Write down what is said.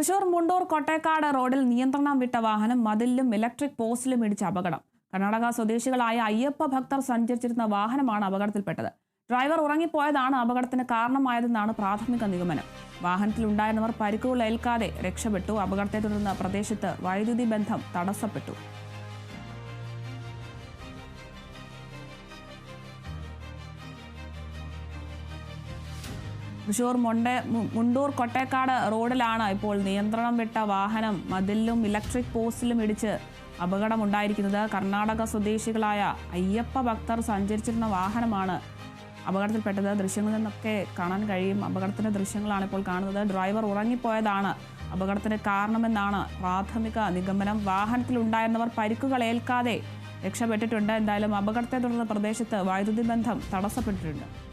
തൃശൂർ മുണ്ടൂർ കൊട്ടേക്കാട് റോഡിൽ നിയന്ത്രണം വിട്ട വാഹനം മതിലിലും ഇലക്ട്രിക് പോസ്റ്റിലും ഇടിച്ച അപകടം. കർണാടക സ്വദേശികളായ അയ്യപ്പ ഭക്തർ സഞ്ചരിച്ചിരുന്ന വാഹനമാണ് അപകടത്തിൽപ്പെട്ടത്. ഡ്രൈവർ ഉറങ്ങിപ്പോയതാണ് അപകടത്തിന് കാരണമായതെന്നാണ് പ്രാഥമിക നിഗമനം. വാഹനത്തിലുണ്ടായിരുന്നവർ പരിക്കുകൾ ഏൽക്കാതെ രക്ഷപ്പെട്ടു. അപകടത്തെ തുടർന്ന് പ്രദേശത്ത് വൈദ്യുതി ബന്ധം തടസ്സപ്പെട്ടു. തൃശൂർ മൊണ്ട മുണ്ടൂർ കൊട്ടേക്കാട് റോഡിലാണ് ഇപ്പോൾ നിയന്ത്രണം വിട്ട വാഹനം. മതിലിലും ഇലക്ട്രിക് പോസ്റ്റിലും ഇടിച്ച് അപകടമുണ്ടായിരിക്കുന്നത് കർണാടക സ്വദേശികളായ അയ്യപ്പ ഭക്തർ സഞ്ചരിച്ചിരുന്ന വാഹനമാണ്. അപകടത്തിൽപ്പെട്ടത് ദൃശ്യങ്ങളിൽ നിന്നൊക്കെ കാണാൻ കഴിയും. അപകടത്തിന്റെ ദൃശ്യങ്ങളാണ് ഇപ്പോൾ കാണുന്നത്. ഡ്രൈവർ ഉറങ്ങിപ്പോയതാണ്. അപകടത്തിന് കാരണമെന്നാണ് പ്രാഥമിക നിഗമനം. വാഹനത്തിലുണ്ടായിരുന്നവർ പരിക്കുകൾ ഏൽക്കാതെ രക്ഷപ്പെട്ടിട്ടുണ്ട്. എന്തായാലും അപകടത്തെ തുടർന്ന് പ്രദേശത്ത് വൈദ്യുതി ബന്ധം തടസ്സപ്പെട്ടിട്ടുണ്ട്.